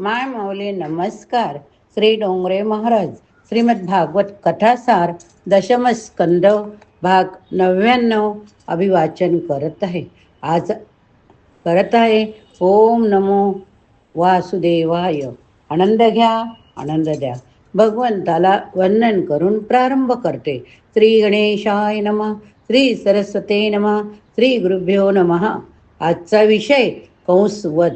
माय माऊले नमस्कार. श्री डोंगरे महाराज श्रीमद भागवत कथासार दशम स्कंद भाग नव्याण्णव अभिवाचन करत आहे. आज करत आहे ओम नमो वासुदेवाय. आनंद घ्या आनंद द्या. भगवंताला वंदन करून प्रारंभ करते. श्री गणेशाय नम श्री सरस्वते नम श्री गुरुभ्यो नमः. आजचा विषय कंसवध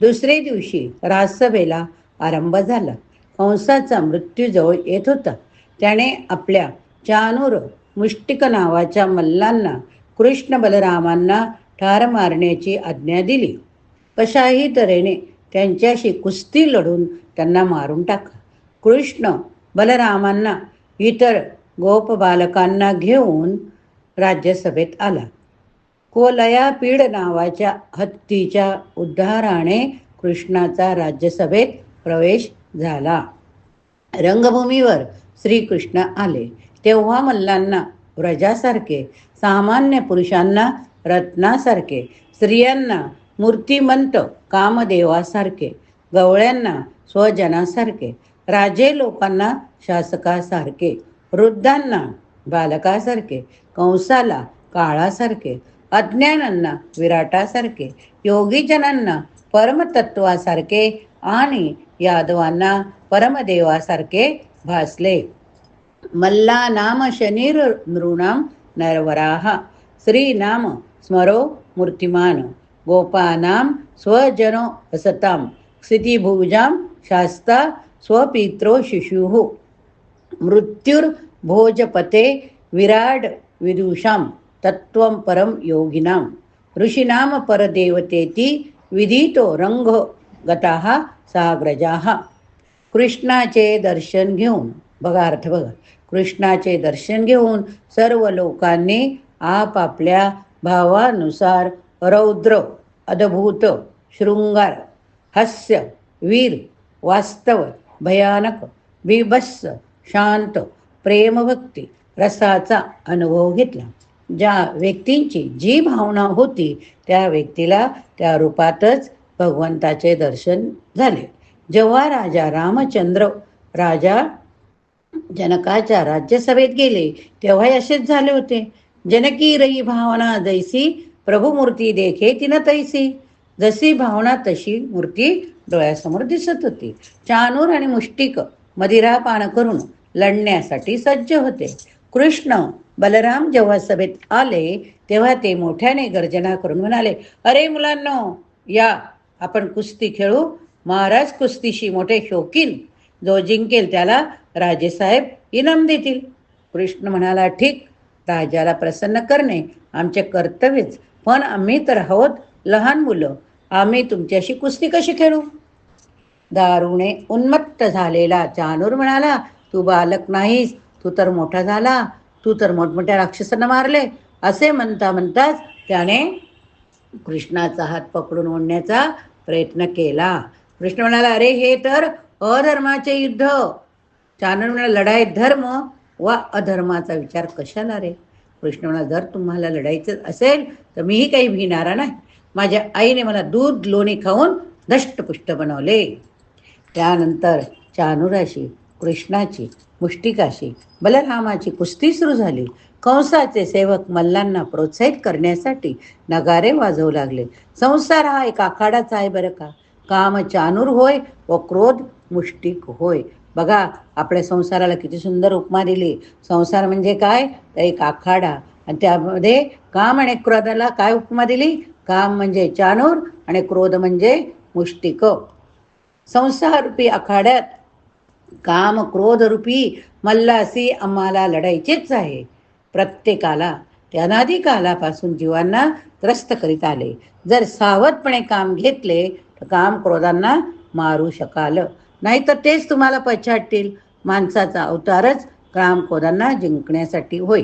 दुसरे दिवशी राजसभेला आरंभ झाला. कंसाचा मृत्यू जवळ येत होता. त्याने आपल्या चानूर मुष्टिक नावाच्या मल्लांना कृष्ण बलरामांना ठार मारण्याची आज्ञा दिली. कशाही तऱ्हेने त्यांच्याशी कुस्ती लढून त्यांना मारून टाका कृष्ण बलरामांना इतर गोप बालकांना घेऊन राज्यसभेत आला. कोलयापीड नावाच्या हत्तीच्या उद्धाराने कृष्णाचा राज्यसभेत प्रवेश झाला. रंगभूमीवर श्रीकृष्ण आले. तेव्हा मल्लांना व्रजासारखे सामान्य पुरुषांना रत्नासारखे स्त्रियांना मूर्तिमंत कामदेवासारखे गवळ्यांना स्वजनासारखे राजे लोकांना शासकासारखे वृद्धांना बालकासारखे कंसाला काळासारखे अज्ञानांना विराटासारखे योगीजनांना परमतत्वासारखे आणि यादवांना परमदेवासारखे भासले. मल्ला नाम शनीर नृणाम नरवराहा. श्रीनाम स्मरो मूर्तिमान. गोपानाम स्वजनो असताम. क्षितिभुजाम शास्ता स्वपित्रो शिशुः. मृत्युर्भोजपते विराड विदुषाम. तत्त्वं परं योगिनां। ऋषिनाम परदेवतेति विधितो रंग गताः साग्रजाः। कृष्णाचे दर्शन घेऊन बघा अर्थ बघा कृष्णाचे दर्शन घेऊन सर्व लोकांनी आपापल्या भावानुसार रौद्र अद्भुत शृंगार हास्य वीर वास्तव भयानक बिभत्स शांत प्रेमभक्ती रसाचा अनुभव घेतला। ज्या व्यक्तींची जी भावना होती त्या व्यक्तीला त्या रूपातच भगवंताचे दर्शन झाले. जेव्हा राजा रामचंद्र राजा जनकाच्या राज्यसभेत गेले तेव्हा असेच झाले होते. जनकी रई भावना जैसी प्रभुमूर्ती देखे तिनं तैसी. जशी भावना तशी मूर्ती डोळ्यासमोर दिसत होती. चानूर आणि मुष्टिक मदिरा पान करून लढण्यासाठी सज्ज होते. कृष्ण बलराम जेव्हा सभेत आले तेव्हा ते मोठ्याने गर्जना करून म्हणाले अरे मुलांनो या आपण कुस्ती खेळू. महाराज कुस्तीशी मोठे शौकीन. जो जिंकेल त्याला राजेसाहेब इनाम देतील. कृष्ण म्हणाला ठीक राजाला प्रसन्न करणे आमचे कर्तव्यच पण आम्ही तर आहोत लहान मुलं. आम्ही तुमच्याशी कुस्ती कशी खेळू? दारुणे उन्मत्त झालेला चानूर म्हणाला तू बालक नाहीस तू तर मोठा झाला. तू तर मोठमोठ्या राक्षसांना मारले. असे म्हणता म्हणताच त्याने कृष्णाचा हात पकडून ओढण्याचा प्रयत्न केला. कृष्ण म्हणाला अरे हे तर अधर्माचे युद्ध. चानन म्हणाला लढाई धर्म वा अधर्माचा विचार कशाला रे? कृष्ण म्हणाला जर तुम्हाला लढायचं असेल तर मीही काही भिणारा नाही. माझ्या आईने मला दूध लोणी खाऊन धष्टपुष्ट बनवले. त्यानंतर चानुराशी कृष्णाची मुष्टिकाशी. बलरामाची कुस्ती सुरू झाली. कंसाचे सेवक मल्लांना प्रोत्साहित करण्यासाठी नगारे वाजवू लागले. संसार हा एक आखाडाचा आहे बरं का? काम चानूर होय व क्रोध मुष्टिक होय. बघा आपल्या संसाराला किती सुंदर उपमा दिली. संसार म्हणजे काय? तर एक आखाडा. आणि त्यामध्ये काम आणि क्रोधाला काय उपमा दिली? काम म्हणजे चानूर आणि क्रोध म्हणजे मुष्टिक. संसाररूपी आखाड्यात काम क्रोधरूपी मल्लासी आम्हाला लढायचेच आहे. प्रत्येकाला त्यानादी कालापासून जीवांना त्रस्त करीत आले. जर सावधपणे काम घेतले तर काम क्रोधांना मारू शकाल. नाहीतर तेच तुम्हाला पछाडतील. माणसाचा अवतारच काम क्रोधांना जिंकण्यासाठी होय.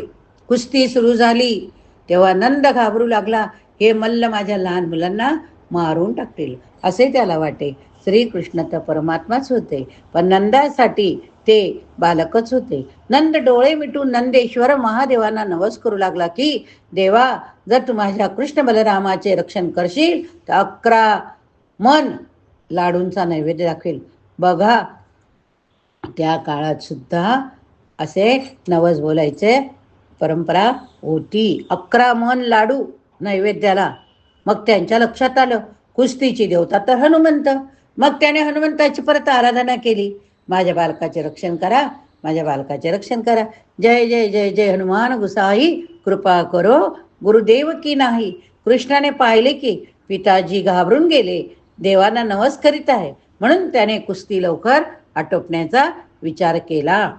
कुस्ती सुरू झाली तेव्हा नंद घाबरू लागला. हे मल्ल माझ्या लहान मुलांना मारून टाकतील. असे त्याला वाटे. श्रीकृष्ण तर परमात्माच होते पण नंदासाठी ते बालकच होते. नंद डोळे मिटून नंदेश्वर महादेवांना नवस करू लागला की देवा जर तू माझ्या कृष्ण बलरामाचे रक्षण करशील तर अकरा मन लाडूंचा नैवेद्य दाखवेल. बघा त्या काळात सुद्धा असे नवस बोलायचे परंपरा होती. अकरा मन लाडू नैवेद्याला. मग त्यांच्या लक्षात आलं कुस्तीची देवता तर हनुमंत मग त्याने हनुमंताची परत आराधना केली. माझ्या बालकाचे रक्षण करा माझ्या बालकाचे रक्षण करा. जय जय जय जय हनुमान गुसाई कृपा करो. गुरुदेव की नाही? कृष्णाने पाहिले की पिताजी घाबरून गेले. देवांना नवस करीत आहे. म्हणून त्याने कुस्ती लवकर आटोपण्याचा विचार केला.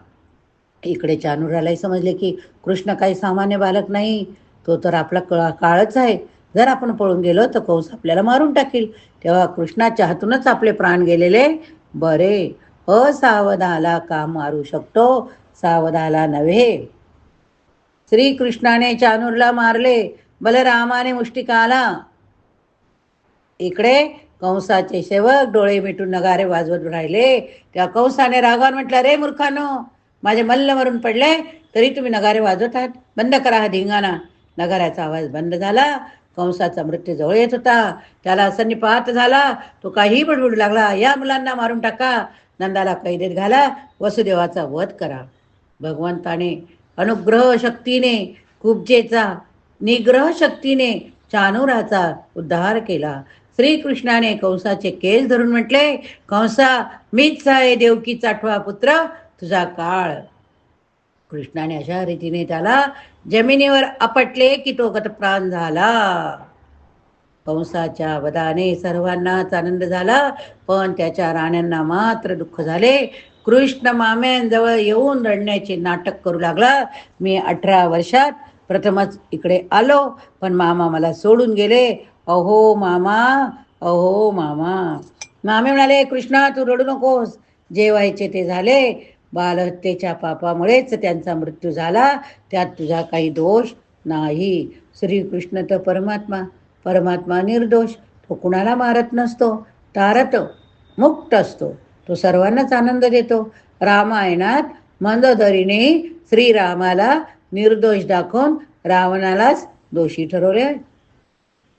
इकडे चानुरालाही समजले की कृष्ण काही सामान्य बालक नाही. तो तर आपला कळा काळच आहे. जर आपण पळून गेलो तर कंस आपल्याला मारून टाकील. तेव्हा कृष्णाच्या हातूनच आपले प्राण गेलेले. बरे. असावधाला का मारू शकतो? सावधाला नव्हे. श्रीकृष्णाने चानूरला मारले. बलरामाने मुष्टिकाला. इकडे कंसाचे सेवक डोळे मिटून नगारे वाजवत राहिले. त्या कंसाने रागावर म्हटलं रे मूर्खानो माझे मल्ल मरून पडले तरी तुम्ही नगारे वाजवत आहात. बंद करा हा धिंगाणा. नगाऱ्याचा आवाज बंद झाला. कंसाचा मृत्यू जवळ येत होता. त्याला सन्निपात झाला. तो काही बडबडू लागला. या मुलांना मारून टाका. नंदाला कैदेत घाला. वसुदेवाचा वध करा. भगवंताने अनुग्रह शक्तीने कुब्जेचा निग्रह शक्तीने चानुराचा उद्धार केला. श्रीकृष्णाने कंसाचे केस धरून म्हटले कंसा मीच आहे देवकीचा आठवा पुत्र. तुझा काळ कृष्णाने अशा रीतीने त्याला जमिनीवर आपटले की तो गतप्राण झाला. कंसाच्या वदाने सर्वांनाच आनंद झाला पण त्याच्या राण्यांना मात्र दुःख झाले. कृष्ण माम्यांजवळ येऊन रडण्याचे नाटक करू लागला. मी अठरा वर्षात प्रथमच इकडे आलो पण मामा मला सोडून गेले. अहो मामा अहो मामा. मामे म्हणाले कृष्णा तू रडू नकोस. जे व्हायचे ते झाले. बालहत्येच्या पापामुळेच त्यांचा मृत्यू झाला. त्यात तुझा काही दोष नाही. श्रीकृष्ण तर परमात्मा. परमात्मा निर्दोष. तो कुणाला मारत नसतो. तारत मुक्त असतो. तो सर्वांनाच आनंद देतो. रामायणात मंदोदरीने श्रीरामाला निर्दोष दाखवून रावणालाच दोषी ठरवले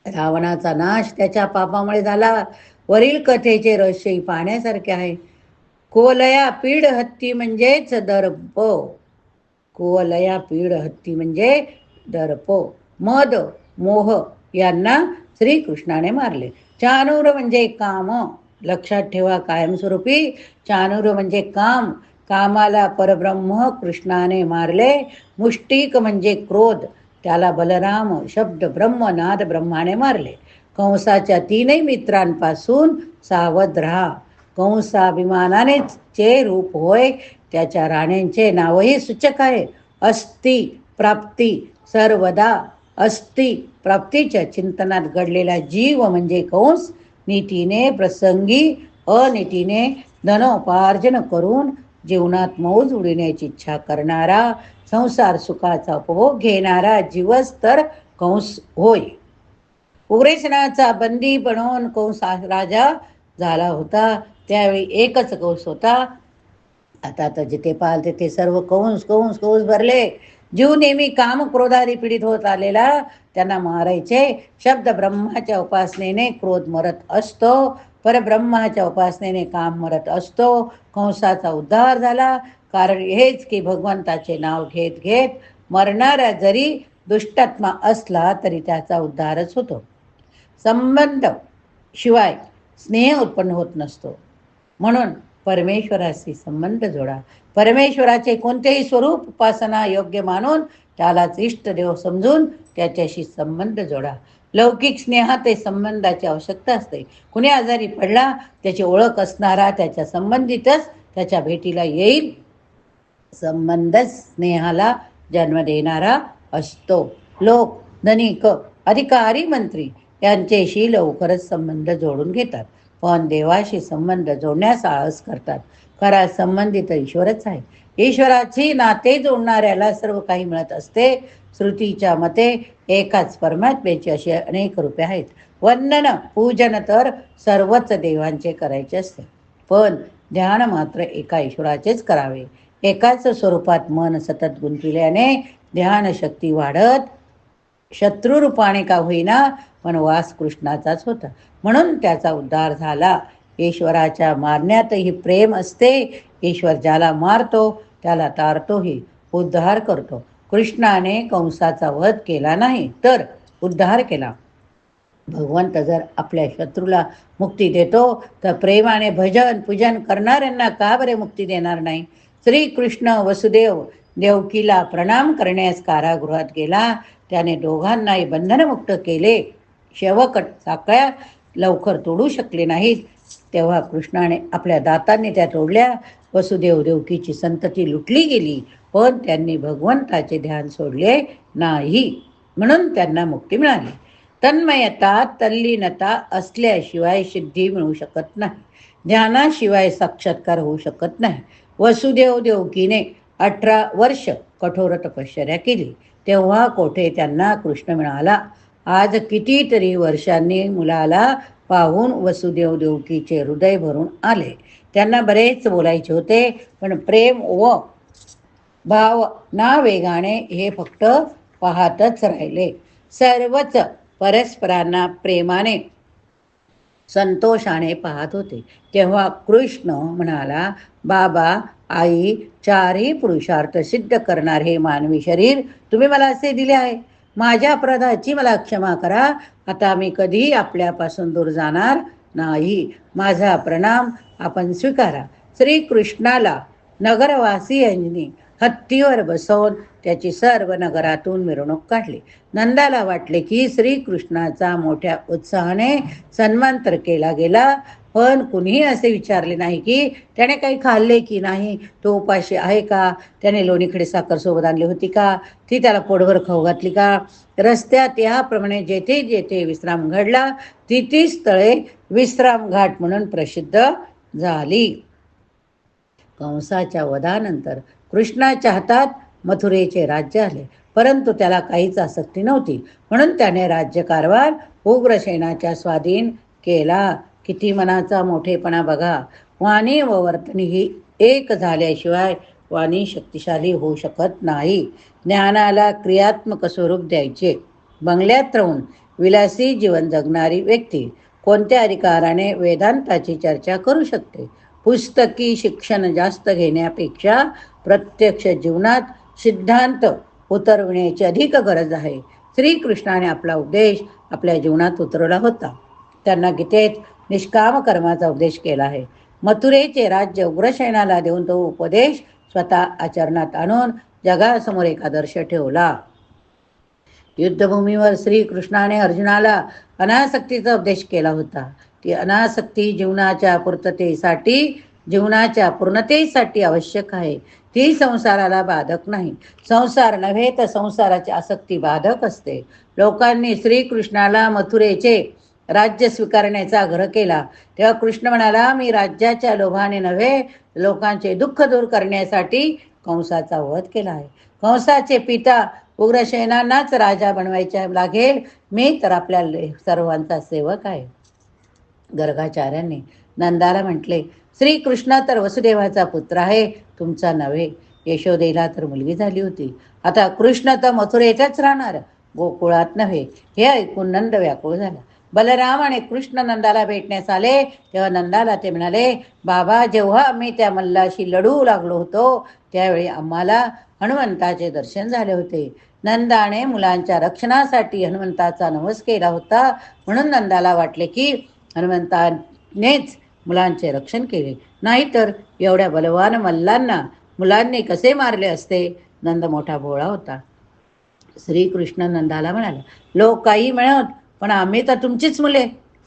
रावणाचा नाश त्याच्या पापामुळे झाला. वरील कथेचे रहस्यही पाहण्यासारखे आहे. कोलया पीड हत्ती म्हणजेच दर्प. कोलया पीड हत्ती म्हणजे दर्प. मद मोह यांना श्रीकृष्णाने मारले. चानूर म्हणजे काम. लक्षात ठेवा कायमस्वरूपी. चानूर म्हणजे काम. कामाला परब्रह्म कृष्णाने मारले. मुष्टिक म्हणजे क्रोध. त्याला बलराम शब्द ब्रह्म नाद ब्रह्माने मारले. कंसाच्या तीनही मित्रांपासून सावध राहा. कंसाभिमानानेच चे रूप होय त्याच्या राण्यांचे नावही सूचक आहे. अस्ति प्राप्ती सर्वदा अस्ति प्राप्तीच्या चिंतनात घडलेला जीव म्हणजे कंस नीतीने प्रसंगी अनितीने धनोपार्जन करून जीवनात मौज उडविण्याची इच्छा करणारा संसार सुखाचा उपभोग घेणारा जीवच तर कंस होय. उग्रेसनाचा बंदी बनवून कंस राजा झाला होता त्यावेळी एकच कंस होता. आता तर जिथे पाहाल तिथे सर्व कंस कंस कंस भरले. जीव नेहमी काम क्रोधारी पीडित होत आलेला. त्यांना मारायचे. शब्द ब्रह्माच्या उपासनेने क्रोध मरत असतो. परब्रह्माच्या उपासनेने काम मरत असतो. कंसाचा उद्धार झाला. कारण हेच की भगवंताचे नाव घेत घेत मरणारा जरी दुष्टात्मा असला तरी त्याचा उद्धारच होतो. संबंध शिवाय स्नेह उत्पन्न होत नसतो. म्हणून परमेश्वराशी संबंध जोडा. परमेश्वराचे कोणतेही स्वरूप उपासना योग्य मानून त्यालाच इष्टदेव समजून त्याच्याशी संबंध जोडा. लौकिक स्नेहात ते संबंधाची आवश्यकता असते. कुणी आजारी पडला त्याची ओळख असणारा त्याच्या संबंधितच त्याच्या भेटीला येईल. संबंध स्नेहाला जन्म देणारा असतो. लोक धनिक अधिकारी मंत्री यांच्याशी लवकरच संबंध जोडून घेतात. पण देवाशी संबंध जोडण्यास आळस करतात. खरा संबंधित ईश्वरच आहे. ईश्वराची नाते जोडणाऱ्याला सर्व काही मिळत असते. श्रुतीच्या मते एकाच परमात्म्याची अशी अनेक रूपे आहेत. वंदन पूजन तर सर्वच देवांचे करायचे असते. पण ध्यान मात्र एका ईश्वराचेच करावे. एकाच स्वरूपात मन सतत गुंतविल्याने ध्यान शक्ती वाढत शत्रुरूपाने का होईना पण वास कृष्णाचाच होता. म्हणून त्याचा उद्धार झाला. ईश्वराच्या मारण्यातही प्रेम असते. ईश्वर ज्याला मारतो त्याला तारतोही उद्धार करतो. कृष्णाने कंसाचा वध केला नाही तर उद्धार केला. भगवंत जर आपल्या शत्रूला मुक्ती देतो तर प्रेमाने भजन पूजन करणाऱ्यांना का बरे मुक्ती देणार नाही? श्रीकृष्ण वसुदेव देवकीला प्रणाम करण्यास कारागृहात गेला. त्याने दोघांनाही बंधनमुक्त केले. शेवकट साकळ्या लवकर तोडू शकले नाहीत. तेव्हा कृष्णाने आपल्या दातांनी त्या तोडल्या. वसुदेव देवकीची संतती लुटली गेली पण त्यांनी भगवंताचे ध्यान सोडले नाही. म्हणून त्यांना मुक्ती मिळाली. तन्मयता तल्लीनता असल्याशिवाय सिद्धी मिळू शकत नाही. ध्यानाशिवाय साक्षात्कार होऊ शकत नाही. वसुदेव देवकीने अठरा वर्ष कठोर तपश्चर्या केली. तेव्हा कोठे त्यांना कृष्ण मिळाला आज कितीतरी वर्षांनी मुलाला पाहून वसुदेव देवकीचे हृदय भरून आले. त्यांना बरेच बोलायचे होते पण प्रेम व भाव ना वेगाने हे फक्त पाहतच राहिले. सर्वच परस्परांना प्रेमाने संतोषाने पाहत होते. तेव्हा कृष्ण म्हणाला बाबा आई चारही पुरुषार्थ सिद्ध करणार हे मानवी शरीर. तुम्ही मला असे दिले आहे. माझ्या अपराधाची मला क्षमा करा. आता मी कधीही आपल्यापासून दूर जाणार नाही. माझा प्रणाम आपण स्वीकारा. श्रीकृष्णाला नगरवासियांनी हत्तीवर बसवून त्याची सर्व नगरातून मिरवणूक काढली. नंदाला वाटले की श्रीकृष्णाचा मोठ्या उत्साहाने सन्मानतर केला गेला. पण कुणीही असे विचारले नाही की त्याने काही खाल्ले की नाही तो उपाशी आहे का? त्याने लोणीकडे साखर सोबत आणली होती का? ती त्याला पोटभर खाऊ घातली का? रस्त्यात याप्रमाणे जेथे जेथे विश्राम घडला ती ती स्थळे विश्राम घाट म्हणून प्रसिद्ध झाली. कंसाच्या वधानंतर कृष्णाच्या हातात मथुरेचे राज्य आले. परंतु त्याला काहीच आसक्ती नव्हती. म्हणून त्याने राज्यकारभार उग्रसेनाच्या स्वाधीन केला. किती मनाचा मोठेपणा बघा. वाणी व वर्तनी ही एक झाल्याशिवाय वाणी शक्तिशाली होऊ शकत नाही. ज्ञानाला क्रियात्मक स्वरूप द्यायचे. बंगल्यात राहून विलासी जीवन जगणारी व्यक्ती कोणत्या अधिकाराने वेदांताची चर्चा करू शकते? पुस्तकी शिक्षण जास्त घेण्यापेक्षा प्रत्यक्ष जीवनात सिद्धांत उतरविण्याची अधिक गरज आहे. श्रीकृष्णाने आपला उद्देश आपल्या जीवनात उतरवला होता. त्यांना गीतेत निष्काम कर्माचा उपदेश केला आहे. मथुरेचे राज्य उग्रसेनाला देऊन तो उपदेश स्वतः आचरणात आणून जगासमोर एक आदर्श ठेवला. युद्धभूमीवर श्रीकृष्णाने अर्जुनाला अनासक्तीचा उपदेश केला होता. ती अनासक्ती जीवनाच्या पूर्ततेसाठी जीवनाच्या पूर्णतेसाठी आवश्यक आहे. ती संसाराला बाधक नाही. संसार नव्हे तर संसाराची आसक्ती बाधक असते. लोकांनी श्रीकृष्णाला मथुरेचे राज्य स्वीकारण्याचा आग्रह केला. तेव्हा कृष्ण म्हणाला मी राज्याच्या लोभाने नव्हे लोकांचे दुःख दूर करण्यासाठी कंसाचा वध केला आहे. कंसाचे पिता उग्रसेनांनाच राजा बनवायच्या लागेल. मी तर आपल्या सर्वांचा सेवक आहे. गर्गाचार्यांनी नंदाला म्हटले श्रीकृष्ण तर वसुदेवाचा पुत्र आहे तुमचा नव्हे. यशोदेला तर मुलगी झाली होती. आता कृष्ण तर मथुरेतच राहणार. गोकुळात नव्हे. हे ऐकून नंद व्याकुळ झाला. बलराम आणि कृष्ण नंदाला भेटण्यास आले. तेव्हा नंदाला ते म्हणाले बाबा जेव्हा आम्ही त्या मल्लाशी लढू लागलो होतो त्यावेळी आम्हाला हनुमंताचे दर्शन झाले होते. नंदाने मुलांच्या रक्षणासाठी हनुमंताचा नवस केला होता. म्हणून नंदाला वाटले की हनुमंतानेच मुलांचे रक्षण केले. नाहीतर एवढ्या बलवान मल्लांना मुलांनी कसे मारले असते? नंद मोठा भोळा होता. श्रीकृष्ण नंदाला म्हणाला लोक काही मिळत पण आम्ही तर तुमचीच मुले.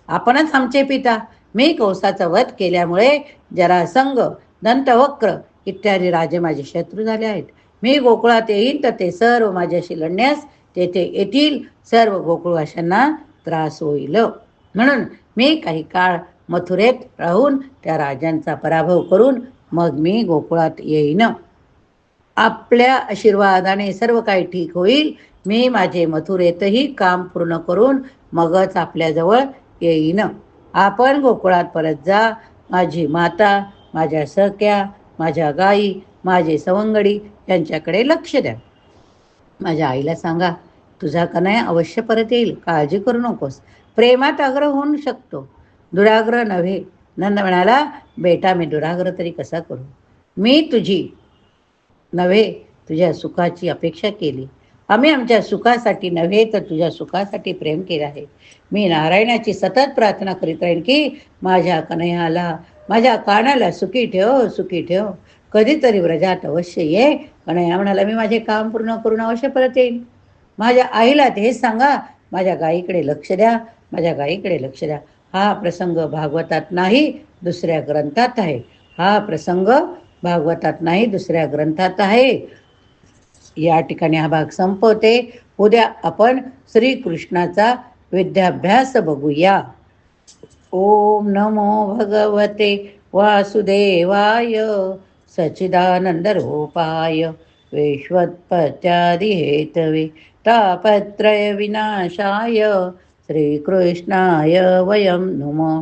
आपणच आमचे पिता. मी कौसाचा वध केल्यामुळे जरासंग दंतवक्र इत्यादी राजे माझे शत्रू झाले आहेत. मी गोकुळात येईन तर ते सर्व माझ्याशी लढण्यास तेथे येतील. सर्व गोकुळवाशांना त्रास होईल. म्हणून मी काही काळ मथुरेत राहून त्या राजांचा पराभव करून मग मी गोकुळात येईन. आपल्या आशीर्वादाने सर्व काही ठीक होईल. मी माझे मथुरेतही काम पूर्ण करून मगच आपल्याजवळ येईन. आपण गोकुळात परत जा. माझी माता माझ्या सख्या माझ्या गाई माझे सवंगडी यांच्याकडे लक्ष द्या. माझ्या आईला सांगा तुझा कन्हया अवश्य परत येईल. काळजी करू नकोस. प्रेमात आग्रह होऊ शकतो. दुराग्रह नव्हे. नंद म्हणाला बेटा मी दुराग्रह तरी कसा करू? मी तुझी नव्हे तुझ्या सुखाची अपेक्षा केली. आम्ही आमच्या सुखासाठी नव्हे तर तुझ्या सुखासाठी प्रेम केलं आहे. मी नारायणाची सतत प्रार्थना करीत राहीन की माझ्या कन्हयाला माझ्या कानाला सुखी ठेव सुखी ठेव. कधीतरी व्रजात अवश्य ये. कन्हया म्हणाला मी माझे काम पूर्ण करून अवश्य परत येईन. माझ्या आईला हे सांगा. माझ्या गाईकडे लक्ष द्या. माझ्या गाईकडे लक्ष द्या. हा प्रसंग भागवतात नाही दुसऱ्या ग्रंथात आहे. हा प्रसंग भागवतात नाही दुसऱ्या ग्रंथात आहे. या ठिकाणी हा भाग संपवते. उद्या आपण श्रीकृष्णाचा विद्याभ्यास बघूया. ओम नमो भगवते वासुदेवाय. सच्चिदानंदरूपाय विश्वत्पत्यादिहेतवे तापत्रय विनाशाय श्रीकृष्णाय वयं नुमः.